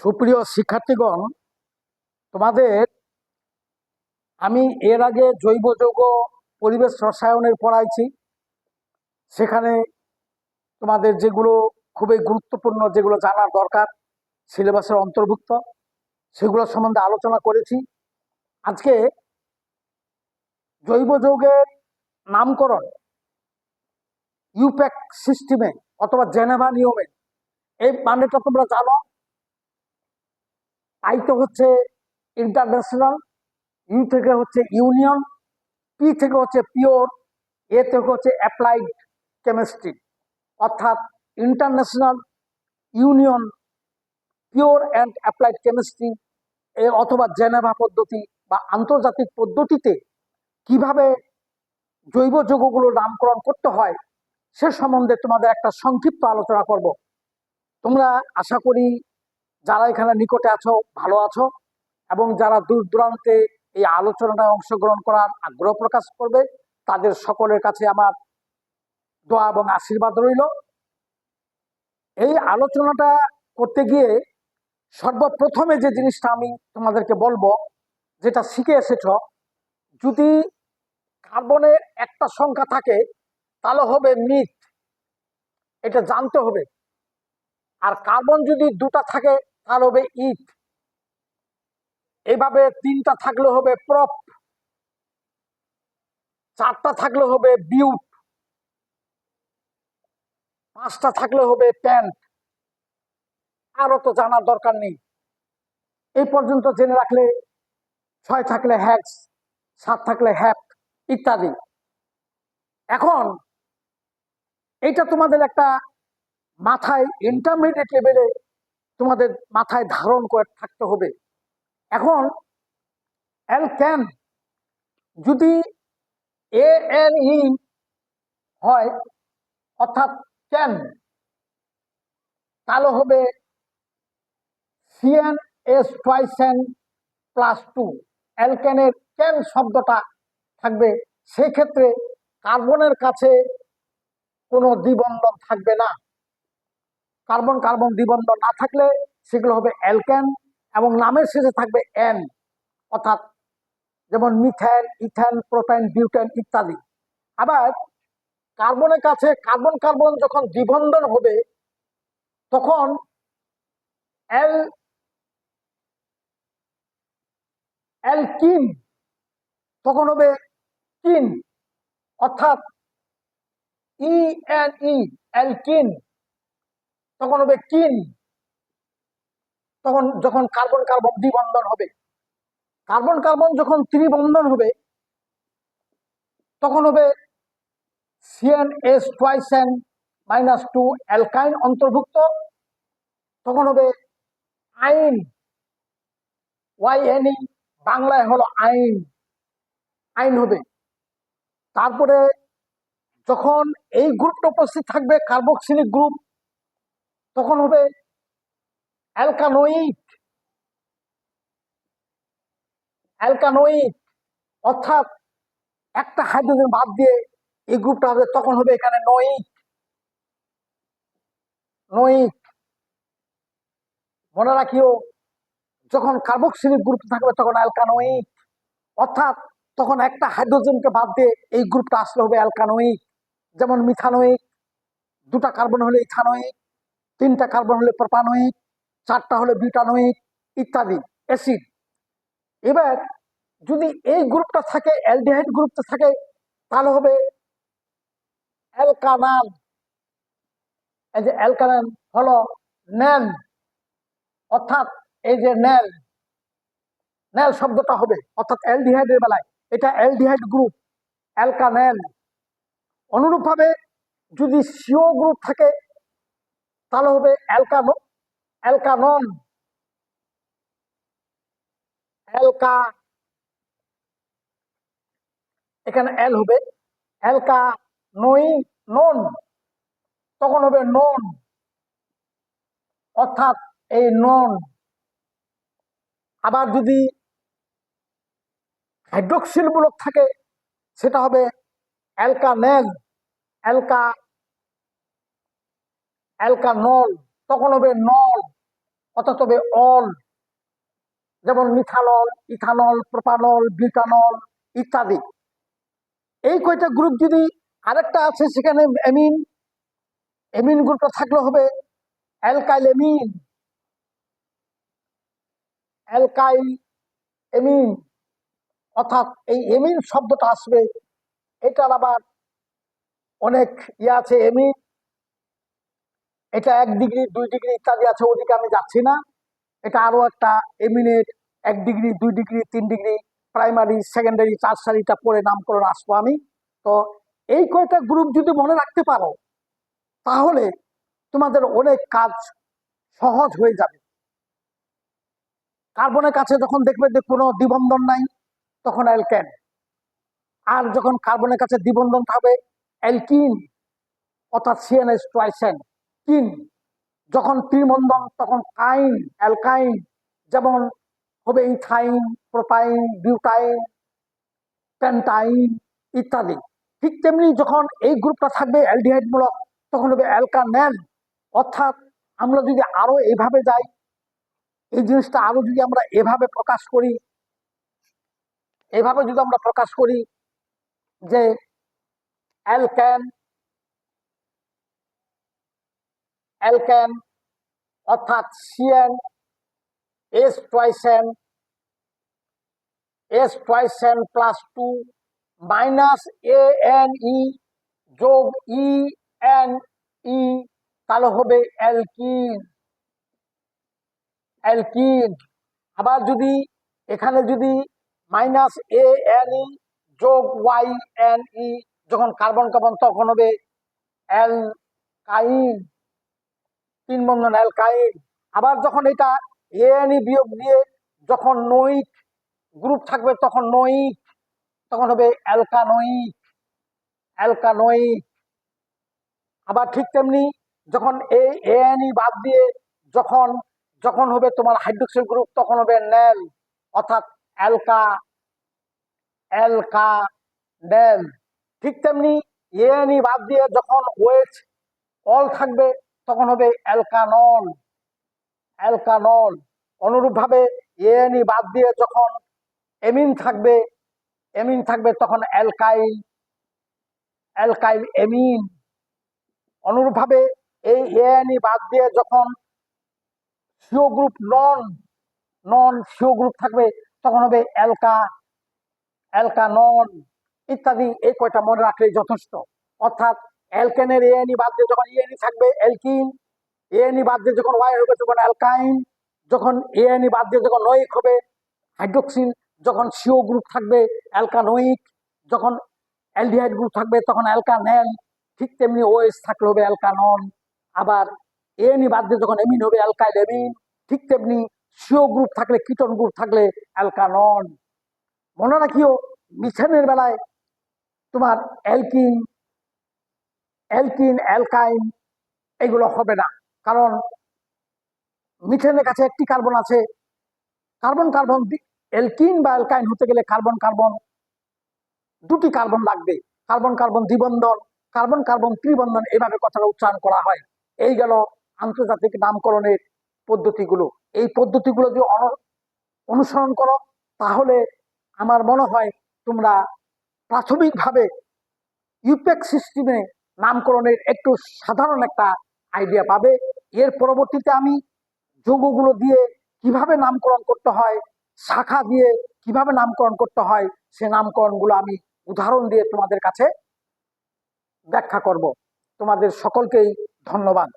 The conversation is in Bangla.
সুপ্রিয় শিক্ষার্থীগণ, তোমাদের আমি এর আগে জৈব যৌগ পরিবেশ রসায়নের পড়াইছি। সেখানে তোমাদের যেগুলো খুবই গুরুত্বপূর্ণ, যেগুলো জানার দরকার, সিলেবাসের অন্তর্ভুক্ত, সেগুলো সম্বন্ধে আলোচনা করেছি। আজকে জৈব যৌগের নামকরণ ইউপ্যাক সিস্টেমে অথবা জেনেভা নিয়মে, এই মানেটা তোমরা জানো। আই তো হচ্ছে ইন্টারন্যাশনাল ইউ থেকে হচ্ছে ইউনিয়ন পি থেকে হচ্ছে পিওর এ থেকে হচ্ছে অ্যাপ্লাইড কেমিস্ট্রি অর্থাৎ international union pure and applied chemistry অথবা জেনেভা পদ্ধতি বা আন্তর্জাতিক পদ্ধতিতে কীভাবে জৈব যৌগগুলোর নামকরণ করতে হয়, সে সম্বন্ধে তোমাদের একটা সংক্ষিপ্ত আলোচনা করব। তোমরা আশা করি যারা এখানে নিকটে আছো, ভালো আছো এবং যারা দূর দূরান্তে এই আলোচনাটায় অংশগ্রহণ করার আগ্রহ প্রকাশ করবে, তাদের সকলের কাছে আমার দোয়া এবং আশীর্বাদ রইল। এই আলোচনাটা করতে গিয়ে সর্বপ্রথমে যে জিনিসটা আমি তোমাদেরকে বলব, যেটা শিখে এসেছ, যদি কার্বনের একটা সংখ্যা থাকে, তাহলে হবে মিথ। এটা জানতে হবে। আর কার্বন যদি দুটা থাকে তাহলে হবে ইট। এভাবে তিনটা থাকলে হবে প্রপ, চারটা থাকলে হবে বিউট, পাঁচটা থাকলে হবে প্যান্ট। আরও তো জানার দরকার নেই। এই পর্যন্ত জেনে রাখলে ছয় থাকলে হ্যাক্স সাত থাকলে হ্যাক ইত্যাদি। এখন এটা তোমাদের একটা মাথায় ইন্টারমিডিয়েট লেভেলে তোমাদের মাথায় ধারণ করে থাকতে হবে। এখন এল ক্যান যদি এ এল ই হয়, অর্থাৎ ক্যান তাহলে হবে সিএন এস টুয়াইসেন প্লাস টু অ্যালকেনের ক্যান শব্দটা থাকবে, সেক্ষেত্রে কার্বনের কাছে কোনো দ্বিবন্ধন থাকবে না। কার্বন কার্বন দ্বিবন্ধন না থাকলে সেগুলো হবে অ্যালকেন এবং নামের শেষে থাকবে এন অর্থাৎ যেমন মিথেন, ইথেন, প্রোপেন, বিউটেন ইত্যাদি। আবার কার্বনের কাছে কার্বন কার্বন যখন দ্বিবন্ধন হবে, তখন এল অ্যালকিন তখন হবে কিন অর্থাৎ ই এন ই অ্যালকিন। তখন হবে কিন তখন যখন কার্বন কার্বন দ্বিবন্ধন হবে। কার্বন কার্বন যখন ত্রিবন্ধন হবে, তখন হবে সিএন এস টুয়াইসেন মাইনাস টু অ্যালকাইন অন্তর্ভুক্ত। তখন হবে আইন ওয়াই এন ই বাংলায় হলো আইন। আইন হবে। তারপরে যখন এই গ্রুপটা উপস্থিত থাকবে কার্বক্সিলিক গ্রুপ তখন হবে অ্যালকানোইক অ্যালকানোইক অর্থাৎ একটা হাইড্রোজেন বাদ দিয়ে এই গ্রুপটা হবে, তখন হবে এখানে নইক। নইক। মনে রাখিও, যখন কার্বক্সিলিক গ্রুপ থাকবে তখন অ্যালকানোইক। অর্থাৎ তখন একটা হাইড্রোজেনকে বাদ দিয়ে এই গ্রুপটা আসলে হবে অ্যালকানোইক। যেমন মিথানোইক, দুটা কার্বন হলে ইথানোইক। তিনটা কার্বন হলে প্রোপানোইক চারটা হলে বিউটানোইক ইত্যাদি, অ্যাসিড। এবার যদি এই গ্রুপটা থাকে, অ্যালডিহাইড গ্রুপটা থাকে, তাহলে হবে অ্যালকানান এই যে অ্যালকানান হলো ন্যান অর্থাৎ এই যে ন্যাল ন্যাল শব্দটা হবে, অর্থাৎ অ্যালডিহাইডের বেলায়। এটা অ্যালডিহাইড গ্রুপ অ্যালকানেন অনুরূপভাবে যদি সিও গ্রুপ থাকে তাহলে হবে অ্যালকানো অ্যালকানন অ্যালকা এখানে এল হবে অ্যালকা নই নন তখন হবে নন অর্থাৎ এই নন আবার যদি হাইড্রোক্সিল মূলক থাকে, সেটা হবে অ্যালকানেল অ্যালকা অ্যালকানল তখন হবে নল অর্থাৎ হবে অল। যেমন মিথানল, ইথানল, প্রোপানল বিউটানল ইত্যাদি। এই কয়টা গ্রুপ যদি আরেকটা আছে, সেখানে এমিন এমিন গ্রুপটা থাকলে হবে অ্যালকাইল এমিন অ্যালকাইল এমিন অর্থাৎ এই এমিন শব্দটা আসবে, এটার আবার অনেক ইয়ে আছে এমিন এটা এক ডিগ্রি, দুই ডিগ্রি ইত্যাদি আছে, ওদিকে আমি যাচ্ছি না। এটা আরও একটা এমিনের এক ডিগ্রি, দুই ডিগ্রি, তিন ডিগ্রি, প্রাইমারি, সেকেন্ডারি টার্সারিটা পড়ে নামকরণ আসব আমি। তো এই কয়টা গ্রুপ যদি মনে রাখতে পারো, তাহলে তোমাদের অনেক কাজ সহজ হয়ে যাবে। কার্বনের কাছে যখন দেখবে যে কোনো দ্বিবন্ধন নাই, তখন অ্যালকেন। আর যখন কার্বনের কাছে দ্বিবন্ধন থাকবে, অ্যালকিন, অর্থাৎ সিএনএস ট্রাইসেন। কিন যখন ত্রিবন্ধন তখন কাইন অ্যালকাইন, যেমন হবে ইথাইন, প্রোপাইন, বিউটাইন, প্যান্টাইন ইত্যাদি। ঠিক তেমনি যখন এই গ্রুপটা থাকবে অ্যালডিহাইড মূলক তখন হবে অ্যালকানেল অর্থাৎ আমরা যদি আরও এভাবে যাই, এই জিনিসটা আরও যদি আমরা এভাবে প্রকাশ করি, এভাবে যদি আমরা প্রকাশ করি যে অ্যালক্যান অ্যালক্যান অর্থাৎ সিএন, এস টয়েসেন S টয়েসেন plus two minus A N E যোগ ই এন ই তাহলে হবে অ্যালকিন। অ্যালকিন। আবার যদি এখানে যদি মাইনাস এ এন ই যোগ ওয়াই এন ই যখন কার্বন কার্বন তখন হবে অ্যালকাইন। তিন বন্ধন এল অ্যালকাইন আবার যখন এটা এ এন ই বিয়োগ দিয়ে যখন নৈক গ্রুপ থাকবে, তখন নৈক, তখন হবে অ্যালকানয়িক অ্যালকানয়িক আবার ঠিক তেমনি যখন এই এ এন বাদ দিয়ে যখন যখন হবে তোমার হাইড্রোক্সিল গ্রুপ, তখন হবে নেল, অর্থাৎ অ্যালকা অ্যালকা নেল। ঠিক তেমনি এএনই বাদ দিয়ে যখন ওয়েচ অল থাকবে তখন হবে অ্যালকানল অ্যালকানল অনুরূপভাবে এএনই বাদ দিয়ে যখন এমিন থাকবে এমিন থাকবে তখন অ্যালকাইল অ্যালকাইল এমিন অনুরূপভাবে এই এএনই বাদ দিয়ে যখন CO group non non CO group থাকবে, তখন হবে অ্যালকা অ্যালকা নন ইত্যাদি এই কয়টা মনে রাখলেই যথেষ্ট। অর্থাৎ অ্যালকেনের এএনই বাদ দিয়ে যখন ইএনই থাকবে, অ্যালকিন। এএনই বাদ দিয়ে যখন ওয়াই হবে, তখন অ্যালকাইন। যখন এএনই বাদ দিয়ে যখন নয়িক হবে হাইড্রোক্সিল যখন সিও গ্রুপ থাকবে অ্যালকানোইক যখন অ্যালডিহাইড গ্রুপ থাকবে, তখন অ্যালকানেল ঠিক তেমনি ওএস থাকলে হবে অ্যালকানন। আবার এএনই বাদ দিয়ে যখন এমিন হবে, অ্যালকাইল এমিন ঠিক তেমনি সিও গ্রুপ থাকলে, কিটন গ্রুপ থাকলে অ্যালকানন। মনে রাখিও, মিথেনের বেলায় তোমার অ্যালকিন অ্যালকিন, অ্যালকাইন, এগুলো হবে না। কারণ মিথেনের কাছে একটি কার্বন আছে। কার্বন কার্বন অ্যালকিন বা অ্যালকাইন হতে গেলে কার্বন কার্বন দুটি কার্বন লাগবে। কার্বন কার্বন দ্বিবন্ধন, কার্বন কার্বন ত্রিবন্ধন এভাবে কথাটা উচ্চারণ করা হয়। এই গেল আন্তর্জাতিক নামকরণের পদ্ধতিগুলো। এই পদ্ধতিগুলো যদি অনুসরণ করো, তাহলে আমার মনে হয় তোমরা প্রাথমিকভাবে ইউপেক সিস্টেমে নামকরণের একটু সাধারণ একটা আইডিয়া পাবে। এর পরবর্তীতে আমি যৌগগুলো দিয়ে কীভাবে নামকরণ করতে হয়, শাখা দিয়ে কীভাবে নামকরণ করতে হয়, সে নামকরণগুলো আমি উদাহরণ দিয়ে তোমাদের কাছে ব্যাখ্যা করব। তোমাদের সকলকেই ধন্যবাদ।